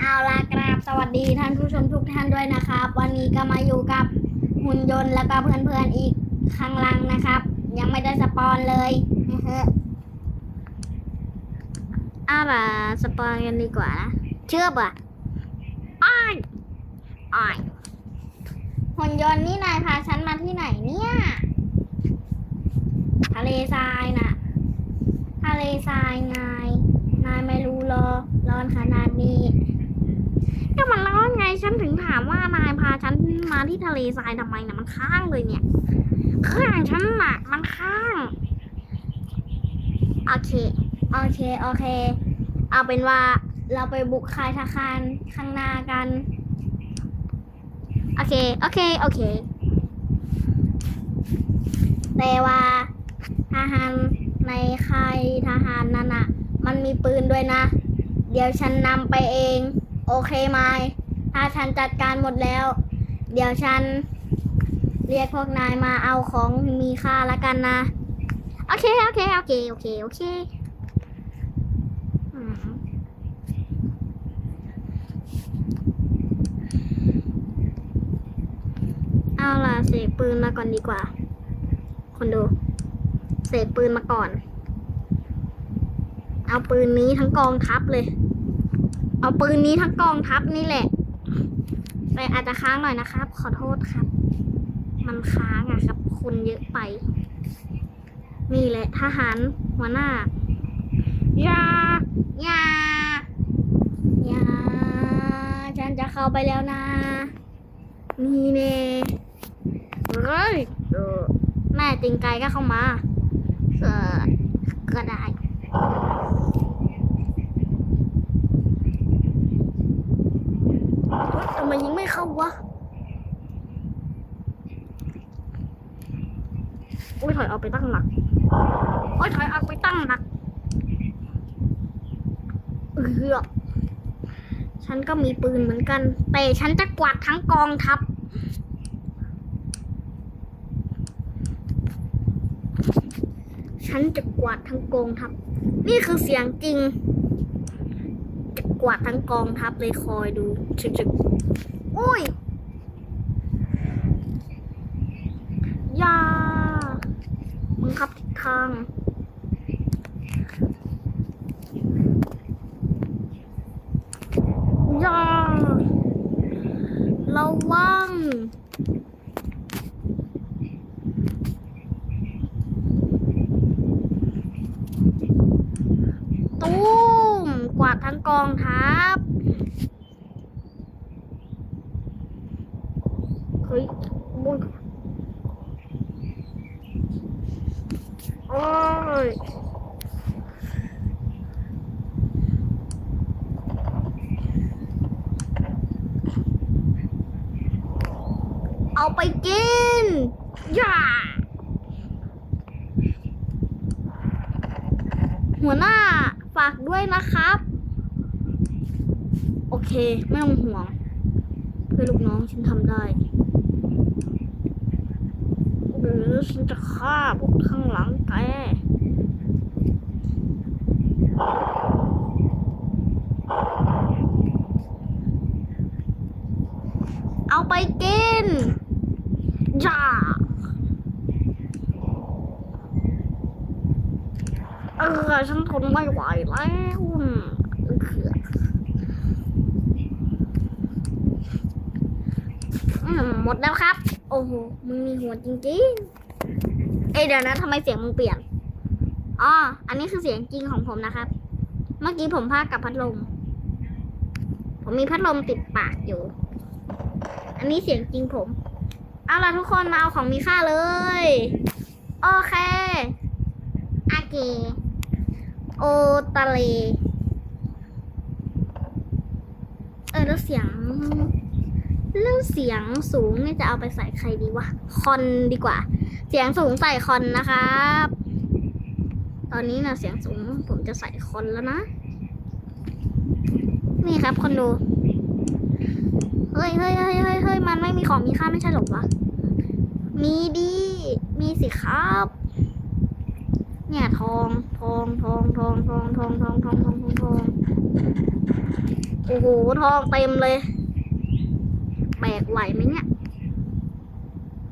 เอาล่ะกราบสวัสดีท่านผู้ชมทุกท่านด้วยนะครับ วันนี้ก็มาอยู่กับหุ่นยนต์แล้วก็เพื่อนๆอีกข้างล่างนะครับ ยังไม่ได้สปอนเลยเฮ้เอาล่ะสปอนกันดีกว่านะเชื่อป่ะอ้ายอ้ายหุ่นยนต์นี่นายพาฉันมาที่ไหนเนี่ยทะเลทรายน่ะทะเลทรายนายนายไม่รู้เหรอร้อนขนาดนี้ ก็มันร้อนไง ฉันถึงถามว่านายพาฉันมาที่ทะเลทรายทำไมนะมันข้างเลยเนี่ย ข้างฉันหน่ะมันข้าง โอเค โอเค โอเค เอาเป็นว่าเราไปบุกค่ายทหารข้างหน้ากัน โอเค โอเค โอเค แต่ว่าทหารในค่ายทหารนั่นน่ะมันมีปืนด้วยนะ เดี๋ยวฉันนำไปเอง โอเคไหม ถ้าฉันจัดการหมดแล้ว เดี๋ยวฉัน เรียกพวกนายมาเอาของมีค่าละกันนะ โอเค โอเค โอเค โอเค โอเคเอาล่ะเสกปืนมาก่อนดีกว่า คนดู เสกปืนมาก่อน เอาปืนนี้ทั้งกองทัพเลย เอาปืนนี้ทั้งกองทัพนี่แหละ แต่อาจจะค้างหน่อยนะครับ ขอโทษครับ มันค้างอะครับคนเยอะไป นี่แหละทหารหัวหน้าอย่าอย่าอย่าฉันจะเข้าไปแล้วนะ นี่เน่เฮ้ยเออแม่จริงไกลก็เข้ามาเออก็ได้ ทำไมยิงไม่ เข้าวะโอ้ยถอยเอาไปตั้งหลักโอ้ยถอยเอาไปตั้งหลักเออฉันก็มีปืนเหมือนกัน แต่ฉันจะกวาดทั้งกองทัพฉันจะกวาดทั้งกองทัพ นี่คือเสียงจริง จะกวาดทั้งกองทัพเลยคอยดูชึกๆ อุ้ยยามึงขับทิศทางยาระวังตุ้มกวาดทั้งกองทัพ ฮ้ยบุญโอ้ยเอาไปกินอย่าหัวหน้าฝากด้วยนะครับ โอเค ไม่ต้องห่วงเพื่อลูกน้องฉันทำได้ หรือฉันจะฆ่าพวกข้างหลังแกเอาไปกินจ้าเออฉันทนไม่ไหวแล้วเอออืมหมดแล้วครับ อ้โห มึงมีหัวจริงๆ เอ้ยเดี๋ยวนะทำไมเสียงมึงเปลี่ยน อ๋อ อันนี้คือเสียงจริงของผมนะครับ เมื่อกี้ผมพากกับพัดลม ผมมีพัดลมติดปากอยู่ อันนี้เสียงจริงผม เอาล่ะทุกคนมาเอาของมีค่าเลย โอเคอาเกโอตะเล เออแล้วเสียง แล้วเสียงสูงเนี่ยจะเอาไปใส่ใครดีวะคอนดีกว่า เสียงสูงใส่คอนนะครับ ตอนนี้นะเสียงสูงผมจะใส่คอนแล้วนะ นี่ครับคอนดูเฮ้ยเฮ้ยเฮ้ยเฮ้ยเฮ้ยมันไม่มีของมีค่าไม่ใช่หรอวะมีดี มีสิครับ เนี่ยทองทองทองทองทองทองทองทองทองทองทองโอ้โหทองเต็มเลย แบกไหวไหมเนี่ย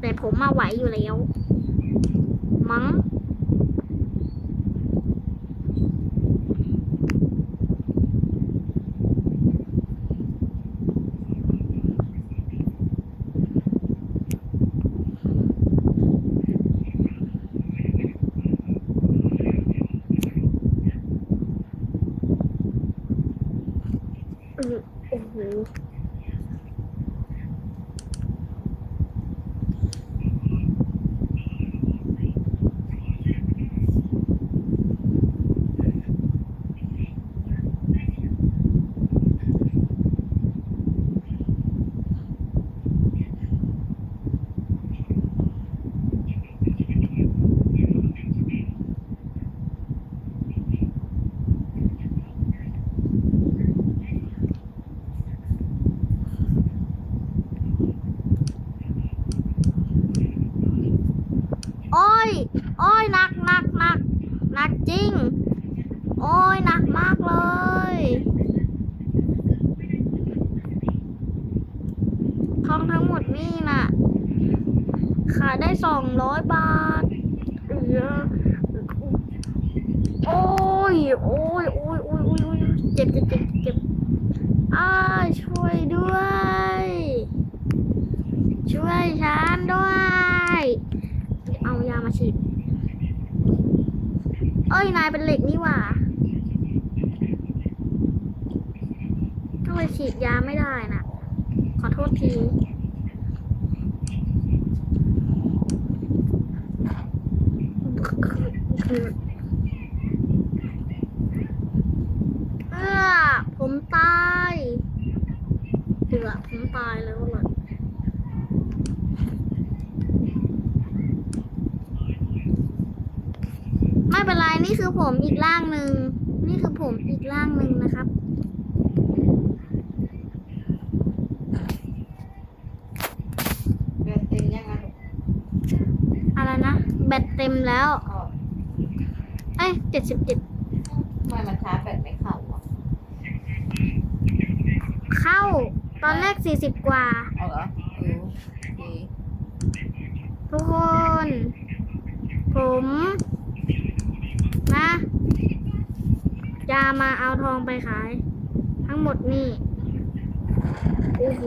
แต่ผมมาไหวอยู่แล้ว มั้งออโอ้โห โอ้ย โอ้ยหนักหนักหนัก หนักจริง โอ้ยหนักมากเลย ทองทั้งหมดนี่น่ะ ขายได้สองร้อยบาทเออโอ้ยโอ้ย โอ้ย โอ้ย โอ้ย โอ้ยเจ็บเจ็บเจ็บเจ็บอ้าช่วยด้วย ช่วยฉันด้วย เอายามาฉีดายเป็นเหล็กนี่หว่าทำไมฉีดยาไม่ได้นะขอโทษทีเออผมตายเหือผมตายแล้วเลย ไม่เป็นไร นี่ คือผมอีกร่างหนึ่ง นี่คือผมอีกร่างหนึ่งนะครับเดือนเต็มยังไงอะไรนะ แบตเต็มแล้วก็เอ้ยเจ็ดสิบเจ็ดทำไมมันชาร์จแบตไม่เข้าอะเข้า ตอนแรกสี่สิบกว่า เอาเหรอเออโอเคทุกคน ผม นะ จะมาเอาทองไปขาย ทั้งหมดนี่ โอ้โห